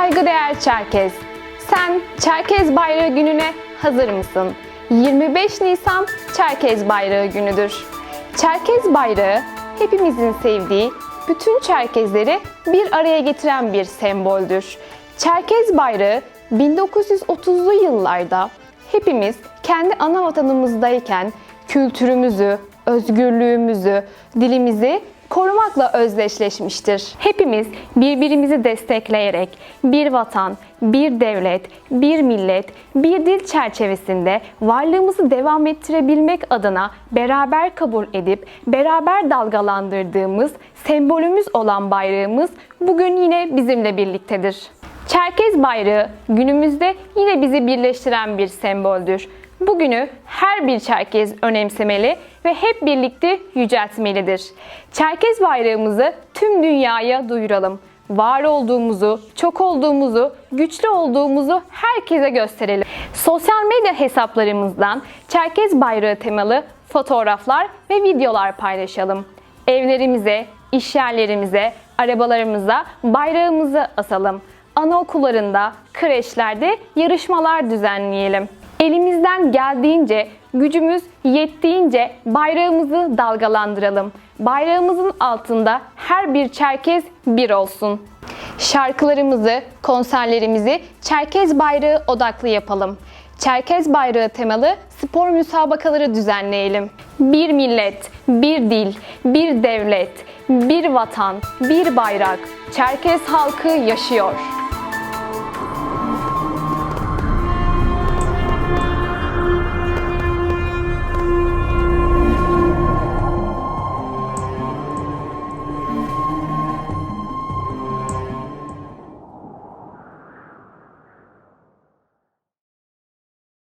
Saygıdeğer Çerkez, sen Çerkez Bayrağı gününe hazır mısın? 25 Nisan Çerkez Bayrağı günüdür. Çerkez bayrağı hepimizin sevdiği, bütün Çerkezleri bir araya getiren bir semboldür. Çerkez bayrağı 1930'lu yıllarda hepimiz kendi ana vatanımızdayken kültürümüzü, özgürlüğümüzü, dilimizi korumakla özdeşleşmiştir. Hepimiz birbirimizi destekleyerek bir vatan, bir devlet, bir millet, bir dil çerçevesinde varlığımızı devam ettirebilmek adına beraber kabul edip beraber dalgalandırdığımız sembolümüz olan bayrağımız bugün yine bizimle birliktedir. Çerkez bayrağı günümüzde yine bizi birleştiren bir semboldür. Bugünü her bir Çerkez önemsemeli ve hep birlikte yüceltmelidir. Çerkez bayrağımızı tüm dünyaya duyuralım. Var olduğumuzu, çok olduğumuzu, güçlü olduğumuzu herkese gösterelim. Sosyal medya hesaplarımızdan Çerkez bayrağı temalı fotoğraflar ve videolar paylaşalım. Evlerimize, iş yerlerimize, arabalarımıza bayrağımızı asalım. Anaokullarında, kreşlerde yarışmalar düzenleyelim. Elimizden geldiğince, gücümüz yettiğince bayrağımızı dalgalandıralım. Bayrağımızın altında her bir Çerkez bir olsun. Şarkılarımızı, konserlerimizi Çerkez bayrağı odaklı yapalım. Çerkez bayrağı temalı spor müsabakaları düzenleyelim. Bir millet, bir dil, bir devlet, bir vatan, bir bayrak. Çerkez halkı yaşıyor.